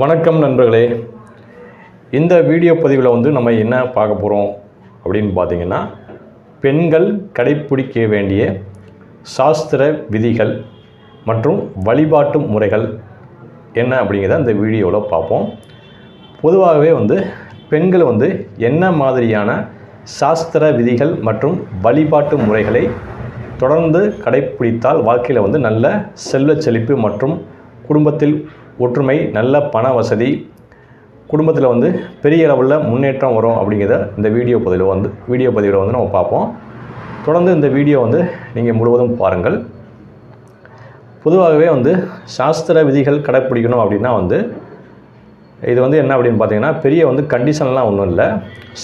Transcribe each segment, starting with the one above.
வணக்கம் நண்பர்களே. இந்த வீடியோ பதிவில் வந்து நம்ம என்ன பார்க்க போகிறோம் அப்படின்னு பார்த்தீங்கன்னா பெண்கள் கடைப்பிடிக்க வேண்டிய சாஸ்திர விதிகள் மற்றும் வழிபாட்டு முறைகள் என்ன அப்படிங்கிறத இந்த வீடியோவில் பார்ப்போம். பொதுவாகவே வந்து பெண்கள் வந்து என்ன மாதிரியான சாஸ்திர விதிகள் மற்றும் வழிபாட்டு முறைகளை தொடர்ந்து கடைப்பிடித்தால் வாழ்க்கையில் வந்து நல்ல செல்வ செழிப்பு மற்றும் குடும்பத்தில் ஒற்றுமை நல்ல பண வசதி குடும்பத்தில் வந்து பெரிய அளவில் முன்னேற்றம் வரும் அப்படிங்கிறத இந்த வீடியோ பதிவில் வந்து வீடியோ பதிவில் வந்து நம்ம பார்ப்போம். தொடர்ந்து இந்த வீடியோ வந்து நீங்கள் முழுவதும் பாருங்கள். பொதுவாகவே வந்து சாஸ்திர விதிகள் கடைப்பிடிக்கணும் அப்படின்னா வந்து இது வந்து என்ன அப்படின்னு பார்த்தீங்கன்னா பெரிய வந்து கண்டிஷன்லாம் ஒன்றும் இல்லை.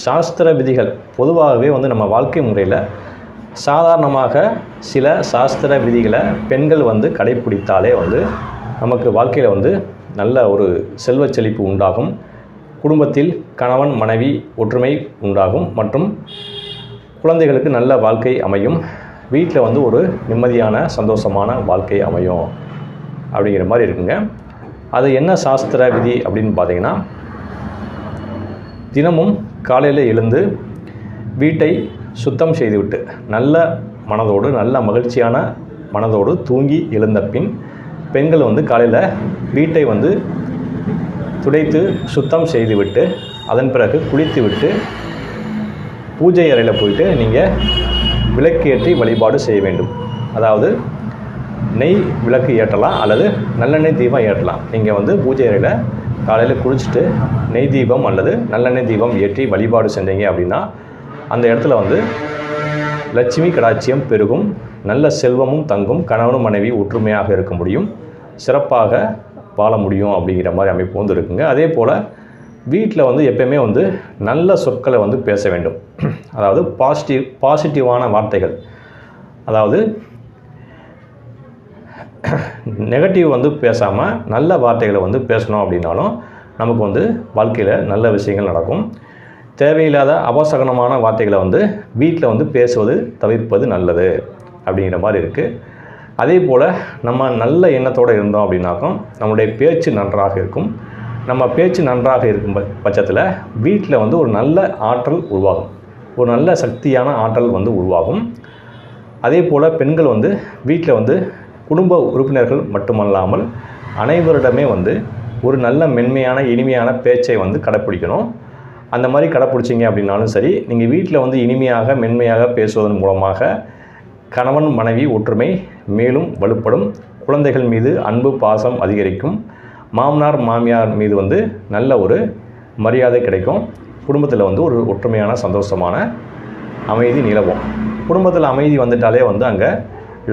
சாஸ்திர விதிகள் பொதுவாகவே வந்து நம்ம வாழ்க்கை முறையில் சாதாரணமாக சில சாஸ்திர விதிகளை பெண்கள் வந்து கடைப்பிடித்தாலே வந்து நமக்கு வாழ்க்கையில் வந்து நல்ல ஒரு செல்வ செழிப்பு உண்டாகும். குடும்பத்தில் கணவன் மனைவி ஒற்றுமை உண்டாகும் மற்றும் குழந்தைகளுக்கு நல்ல வாழ்க்கை அமையும். வீட்டில் வந்து ஒரு நிம்மதியான சந்தோஷமான வாழ்க்கை அமையும். அப்படிங்கிற மாதிரி இருக்குங்க. அது என்ன சாஸ்திர விதி அப்படின்னு பார்த்தீங்கன்னா தினமும் காலையில் எழுந்து வீட்டை சுத்தம் செய்துவிட்டு நல்ல மனதோடு நல்ல மகிழ்ச்சியான மனதோடு தூங்கி எழுந்த பின் பெண்கள் வந்து காலையில் வீட்டை வந்து துடைத்து சுத்தம் செய்துவிட்டு அதன் பிறகு குளித்துவிட்டு பூஜை அறையில் போயிட்டு நீங்கள் விளக்கேற்றி வழிபாடு செய்ய வேண்டும். அதாவது நெய் விளக்கு ஏற்றலாம் அல்லது நல்லெண்ணெய் தீபம் ஏற்றலாம். நீங்கள் வந்து பூஜை அறையில் காலையில் குளிச்சுட்டு நெய் தீபம் அல்லது நல்லெண்ணெய் தீபம் ஏற்றி வழிபாடு செஞ்சீங்க அப்படின்னா அந்த இடத்துல வந்து லட்சுமி கடாட்சியம் பெருகும் நல்ல செல்வமும் தங்கும் கணவனும் மனைவி ஒற்றுமையாக இருக்க முடியும் சிறப்பாக வாழ முடியும் அப்படிங்கிற மாதிரி அமைப்பு வந்து இருக்குங்க. அதே போல் வீட்டில் வந்து எப்பயுமே வந்து நல்ல சொற்களை வந்து பேச வேண்டும். அதாவது பாசிட்டிவ் பாசிட்டிவான வார்த்தைகள். அதாவது நெகட்டிவ் வந்து பேசாமல் நல்ல வார்த்தைகளை வந்து பேசணும் அப்படின்னாலும் நமக்கு வந்து வாழ்க்கையில் நல்ல விஷயங்கள் நடக்கும். தேவையில்லாத அபசகனமான வார்த்தைகளை வந்து வீட்டில் வந்து பேசுவது தவிர்ப்பது நல்லது அப்படிங்கிற மாதிரி இருக்குது அதே போல் நம்ம நல்ல எண்ணத்தோடு இருந்தோம் அப்படின்னாக்கும் நம்முடைய பேச்சு நன்றாக இருக்கும். நம்ம பேச்சு நன்றாக இருக்கும் பட்சத்தில் வீட்டில் வந்து ஒரு நல்ல ஆற்றல் உருவாகும். ஒரு நல்ல சக்தியான ஆற்றல் வந்து உருவாகும். அதே போல் பெண்கள் வந்து வீட்டில் வந்து குடும்ப உறுப்பினர்கள் மட்டுமல்லாமல் அனைவரிடமே வந்து ஒரு நல்ல மென்மையான இனிமையான பேச்சை வந்து கடைப்பிடிக்கணும். அந்த மாதிரி கடைப்பிடிச்சிங்க அப்படின்னாலும் சரி நீங்கள் வீட்டில் வந்து இனிமையாக மென்மையாக பேசுவதன் மூலமாக கணவன் மனைவி ஒற்றுமை மேலும் வலுப்படும். குழந்தைகள் மீது அன்பு பாசம் அதிகரிக்கும். மாமனார் மாமியார் மீது வந்து நல்ல ஒரு மரியாதை கிடைக்கும். குடும்பத்தில் வந்து ஒரு ஒற்றுமையான சந்தோஷமான அமைதி நிலவும். குடும்பத்தில் அமைதி வந்துட்டாலே வந்து அங்கே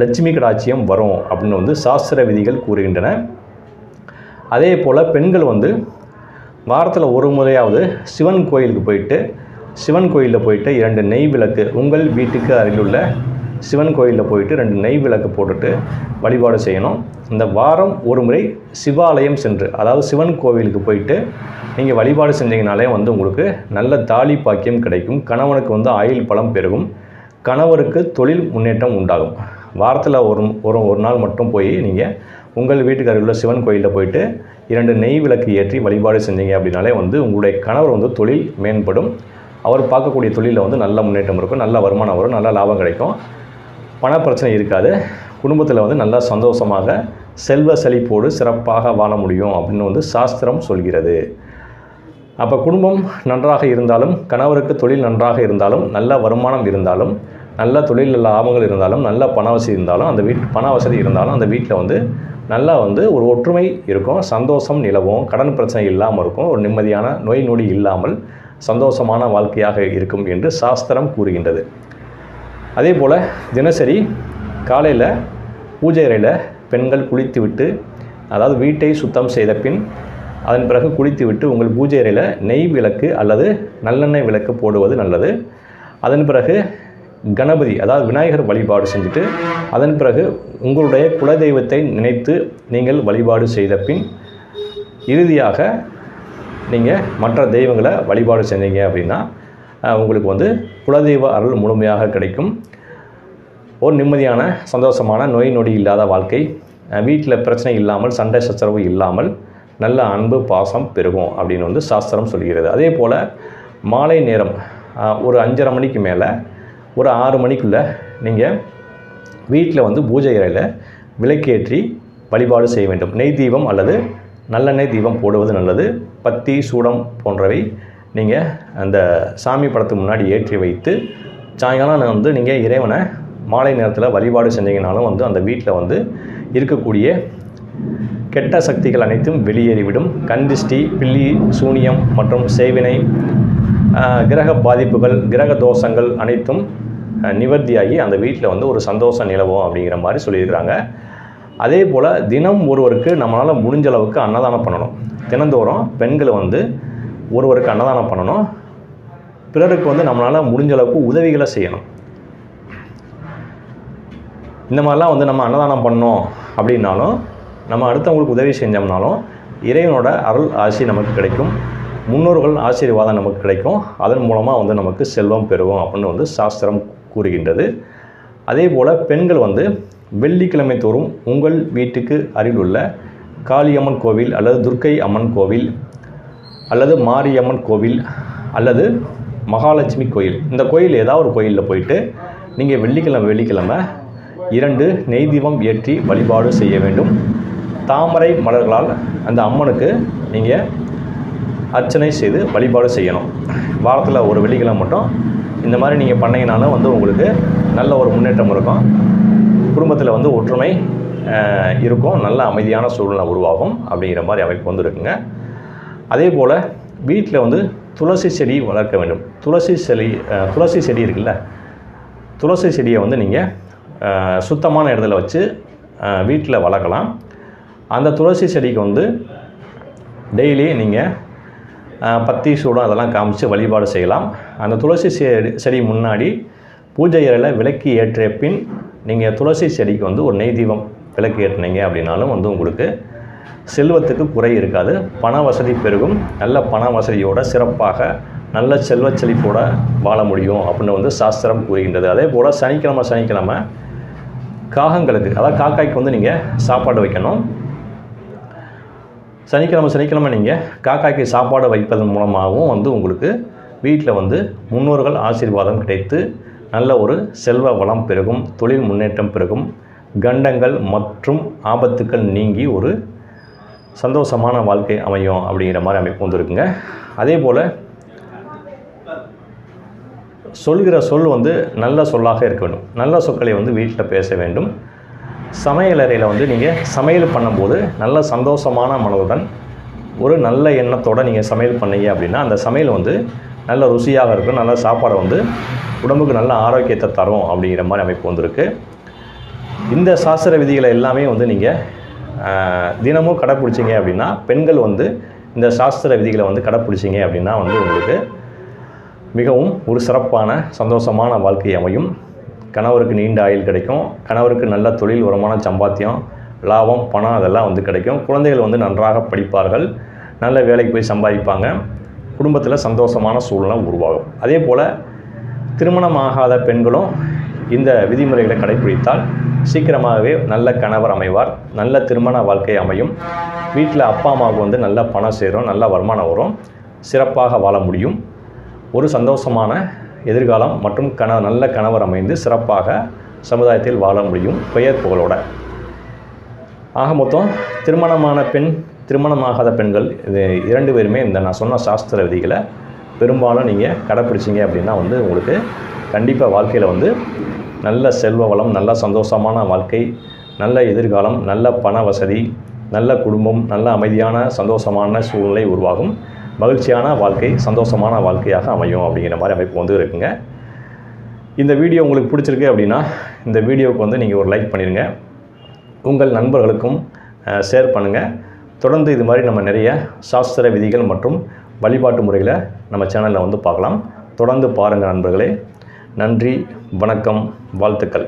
லட்சுமி கடாட்சியம் வரும் அப்படின்னு வந்து சாஸ்திர விதிகள் கூறுகின்றன. அதே போல் பெண்கள் வந்து வாரத்தில் ஒரு முறையாவது சிவன் கோயிலுக்கு போயிட்டு சிவன் கோயிலில் போயிட்டு இரண்டு நெய் விளக்கு உங்கள் வீட்டுக்கு அருகிலுள்ள சிவன் கோயிலில் போயிட்டு ரெண்டு நெய் விளக்கு போட்டுட்டு வழிபாடு செய்யணும். இந்த வாரம் ஒரு முறை சிவாலயம் சென்று அதாவது சிவன் கோவிலுக்கு போயிட்டு நீங்கள் வழிபாடு செஞ்சீங்கனாலே வந்து உங்களுக்கு நல்ல தாலி பாக்கியம் கிடைக்கும். கணவனுக்கு வந்து ஆயுள் பலம் பெருகும். கணவருக்கு தொழில் முன்னேற்றம் உண்டாகும். வாரத்தில் ஒரு ஒரு ஒரு நாள் மட்டும் போய் நீங்கள் உங்கள் வீட்டுக்கு அருகில் உள்ள சிவன் கோயிலில் போயிட்டு இரண்டு நெய் விளக்கு ஏற்றி வழிபாடு செஞ்சீங்க அப்படின்னாலே வந்து உங்களுடைய கணவர் வந்து தொழில் மேம்படும். அவர் பார்க்கக்கூடிய தொழிலில் வந்து நல்ல முன்னேற்றம் இருக்கும் நல்ல வருமானம் வரும் நல்ல லாபம் கிடைக்கும். பண பிரச்சனை இருக்காது. குடும்பத்தில் வந்து நல்லா சந்தோஷமாக செல்வ செழிப்போடு சிறப்பாக வாழ முடியும் அப்படின்னு வந்து சாஸ்திரம் சொல்கிறது. அப்போ குடும்பம் நன்றாக இருந்தாலும் கணவருக்கு தொழில் நன்றாக இருந்தாலும் நல்ல வருமானம் இருந்தாலும் நல்ல தொழிலில் லாபங்கள் இருந்தாலும் நல்ல பண வசதி இருந்தாலும் அந்த வீட் பண வசதி இருந்தாலும் அந்த வீட்டில் வந்து நல்லா வந்து ஒரு ஒற்றுமை இருக்கும் சந்தோஷம் நிலவும் கடன் பிரச்சனை இல்லாமல் இருக்கும் ஒரு நிம்மதியான நோய் நொடி இல்லாமல் சந்தோஷமான வாழ்க்கையாக இருக்கும் என்று சாஸ்திரம் கூறுகின்றது. அதே போல் தினசரி காலையில் பூஜை அறையில் பெண்கள் குளித்துவிட்டு அதாவது வீட்டை சுத்தம் செய்த பின் அதன் பிறகு குளித்துவிட்டு உங்கள் பூஜை அறையில் நெய் விளக்கு அல்லது நல்லெண்ணெய் விளக்கு போடுவது நல்லது. அதன் பிறகு கணபதி அதாவது விநாயகர் வழிபாடு செஞ்சுட்டு அதன் பிறகு உங்களுடைய குலதெய்வத்தை நினைத்து நீங்கள் வழிபாடு செய்த பின் இறுதியாக நீங்கள் மற்ற தெய்வங்களை வழிபாடு செஞ்சீங்க அப்படின்னா உங்களுக்கு வந்து குலதெய்வ அருள் முழுமையாக கிடைக்கும். ஒரு நிம்மதியான சந்தோஷமான நோய் நொடி இல்லாத வாழ்க்கை வீட்டில் பிரச்சனை இல்லாமல் சண்டை சச்சரவு இல்லாமல் நல்ல அன்பு பாசம் பெருகும் அப்படின்னு வந்து சாஸ்திரம் சொல்கிறது. அதே போல் மாலை நேரம் ஒரு அஞ்சரை மணிக்கு மேலே ஒரு ஆறு மணிக்குள்ளே நீங்கள் வீட்டில் வந்து பூஜை அறையில் விளக்கேற்றி வழிபாடு செய்ய வேண்டும். நெய் தீபம் அல்லது நல்லெண்ணெய் தீபம் போடுவது நல்லது. பத்தி சூடம் போன்றவை நீங்கள் அந்த சாமி படத்துக்கு முன்னாடி ஏற்றி வைத்து சாயங்காலம் வந்து நீங்கள் இறைவனை மாலை நேரத்தில் வழிபாடு செஞ்சீங்கனாலும் வந்து அந்த வீட்டில் வந்து இருக்கக்கூடிய கெட்ட சக்திகள் அனைத்தும் வெளியேறிவிடும். கந்திஷ்டி பில்லி சூனியம் மற்றும் சேவினை கிரக பாதிப்புகள் கிரக தோஷங்கள் அனைத்தும் நிவர்த்தியாகி அந்த வீட்டில் வந்து ஒரு சந்தோஷம் நிலவும் அப்படிங்கிற மாதிரி சொல்லியிருக்கிறாங்க. அதே போல் தினம் ஒருவருக்கு நம்மளால் முடிஞ்ச அளவுக்கு அன்னதானம் பண்ணணும். தினந்தோறும் பெண்களை வந்து ஒருவருக்கு அன்னதானம் பண்ணணும். பிறருக்கு வந்து நம்மளால் முடிஞ்ச அளவுக்கு உதவிகளை செய்யணும். இந்த மாதிரிலாம் வந்து நம்ம அன்னதானம் பண்ணோம் அப்படின்னாலும் நம்ம அடுத்தவங்களுக்கு உதவி செஞ்சோம்னாலும் இறைவனோட அருள் ஆசி நமக்கு கிடைக்கும். முன்னோர்கள் ஆசீர்வாதம் நமக்கு கிடைக்கும். அதன் மூலமாக வந்து நமக்கு செல்வம் பெருகும் அப்படின்னு வந்து சாஸ்திரம் கூறுகின்றது. அதே போல் பெண்கள் வந்து வெள்ளிக்கிழமை தோறும் உங்கள் வீட்டுக்கு அருகில் உள்ள காளியம்மன் கோவில் அல்லது துர்க்கை அம்மன் கோவில் அல்லது மாரியம்மன் கோவில் அல்லது மகாலட்சுமி கோயில். இந்த கோயில் ஏதாவது ஒரு கோயிலில் போயிட்டு நீங்கள் வெள்ளிக்கிழமை வெள்ளிக்கிழமை இரண்டு நெய் தீபம் ஏற்றி வழிபாடு செய்ய வேண்டும். தாமரை மலர்களால் அந்த அம்மனுக்கு நீங்கள் அர்ச்சனை செய்து வழிபாடு செய்யணும். வாரத்தில் ஒரு வெள்ளிக்கிழமை மட்டும் இந்த மாதிரி நீங்கள் பண்ணீங்கனாலும் வந்து உங்களுக்கு நல்ல ஒரு முன்னேற்றம் இருக்கும். குடும்பத்தில் வந்து ஒற்றுமை இருக்கும். நல்ல அமைதியான சூழ்நிலை உருவாகும் அப்படிங்கிற மாதிரி அமைப்பு வந்து இருக்குங்க. அதே போல் வீட்டில் வந்து துளசி செடி வளர்க்க வேண்டும். துளசி செடி துளசி செடி இருக்குல்ல? துளசி செடியை வந்து நீங்கள் சுத்தமான இடத்துல வச்சு வீட்டில் வளர்க்கலாம். அந்த துளசி செடிக்கு வந்து டெய்லி நீங்கள் பத்தி சூடம் அதெல்லாம் காமிச்சு வழிபாடு செய்யலாம். அந்த துளசி செடி செடி முன்னாடி பூஜை அறையில் விளக்கு ஏற்றிய பின் நீங்கள் துளசி செடிக்கு வந்து ஒரு நெய் தீபம் விளக்கு ஏற்றினீங்க அப்படின்னாலும் வந்து உங்களுக்கு செல்வத்துக்கு குறை இருக்காது. பண வசதி பெருகும். நல்ல பண வசதியோட சிறப்பாக நல்ல செல்வ செழிப்போட வாழ முடியும் அப்படின்னு வந்து சாஸ்திரம் கூறுகின்றது. அதே போல் சனிக்கிழமை சனிக்கிழமை காகங்களுக்கு அதாவது காக்காய்க்கு வந்து நீங்கள் சாப்பாடு வைக்கணும். சனிக்கிழமை சனிக்கிழமை நீங்கள் காக்காய்க்கு சாப்பாடு வைப்பதன் மூலமாகவும் வந்து உங்களுக்கு வீட்டில் வந்து முன்னோர்கள் ஆசீர்வாதம் கிடைத்து நல்ல ஒரு செல்வ வளம் பெருகும் தொழில் முன்னேற்றம் பெருகும் கண்டங்கள் மற்றும் ஆபத்துக்கள் நீங்கி ஒரு சந்தோஷமான வாழ்க்கை அமையும் அப்படிங்கிற மாதிரி அமைப்பு வந்துருக்குங்க. அதே போல் சொல்கிற சொல் வந்து நல்ல சொல்லாக இருக்க வேண்டும். நல்ல சொற்களை வந்து வீட்டில் பேச வேண்டும். சமையலறையில் வந்து நீங்கள் சமையல் பண்ணும்போது நல்ல சந்தோஷமான மனதுடன் ஒரு நல்ல எண்ணத்தோடு நீங்கள் சமையல் பண்ணீங்க அப்படின்னா அந்த சமையல் வந்து நல்ல ருசியாக இருக்கும் நல்ல சாப்பாடை வந்து உடம்புக்கு நல்ல ஆரோக்கியத்தை தரும் அப்படிங்கிற மாதிரி அமைப்பு வந்திருக்கு. இந்த சாஸ்திர விதிகளை எல்லாமே வந்து நீங்கள் தினமும் கடைப்பிடிச்சிங்க அப்படின்னா பெண்கள் வந்து இந்த சாஸ்திர விதிகளை வந்து கடைப்பிடிச்சிங்க அப்படின்னா வந்து உங்களுக்கு மிகவும் ஒரு சிறப்பான சந்தோஷமான வாழ்க்கை அமையும். கணவருக்கு நீண்ட ஆயுள் கிடைக்கும். கணவருக்கு நல்ல தொழில் உரமான சம்பாத்தியம் லாபம் பணம் அதெல்லாம் வந்து கிடைக்கும். குழந்தைகள் வந்து நன்றாக படிப்பார்கள். நல்ல வேலைக்கு போய் சம்பாதிப்பாங்க. குடும்பத்தில் சந்தோஷமான சூழ்நிலை உருவாகும். அதே போல் திருமணமாகாத பெண்களும் இந்த விதிமுறைகளை கடைபிடித்தால் சீக்கிரமாகவே நல்ல கணவர் அமைவார். நல்ல திருமண வாழ்க்கை அமையும். வீட்டில் அப்பா அம்மாவுக்கு வந்து நல்ல பணம் சேரும் நல்ல வருமானம் வரும். சிறப்பாக வாழ முடியும். ஒரு சந்தோஷமான எதிர்காலம் மற்றும் கண நல்ல கணவர் அமைந்து சிறப்பாக சமுதாயத்தில் வாழ முடியும் பெயர் புகழோட. ஆக மொத்தம் திருமணமான பெண் திருமணமாகாத பெண்கள் இது இரண்டு பேருமே இந்த நான் சொன்ன சாஸ்திர விதிகளை பெரும்பாலும் நீங்கள் கடைப்பிடிச்சிங்க அப்படின்னா வந்து உங்களுக்கு கண்டிப்பாக வாழ்க்கையில் வந்து நல்ல செல்வ வளம் நல்ல சந்தோஷமான வாழ்க்கை நல்ல எதிர்காலம் நல்ல பண வசதி நல்ல குடும்பம் நல்ல அமைதியான சந்தோஷமான சூழ்நிலை உருவாகும். மகிழ்ச்சியான வாழ்க்கை சந்தோஷமான வாழ்க்கையாக அமையும் அப்படிங்கிற மாதிரி அமைப்பு வந்து இருக்குங்க. இந்த வீடியோ உங்களுக்கு பிடிச்சிருக்கு அப்படின்னா இந்த வீடியோவுக்கு வந்து நீங்கள் ஒரு லைக் பண்ணிடுங்க உங்கள் நண்பர்களுக்கும் ஷேர் பண்ணுங்கள் தொடர்ந்து இது மாதிரி நம்ம நிறைய சாஸ்திர விதிகள் மற்றும் வழிபாட்டு முறைகளை நம்ம சேனலில் வந்து பார்க்கலாம். தொடர்ந்து பாருங்கள் நண்பர்களே. நன்றி வணக்கம் வாழ்த்துக்கள்.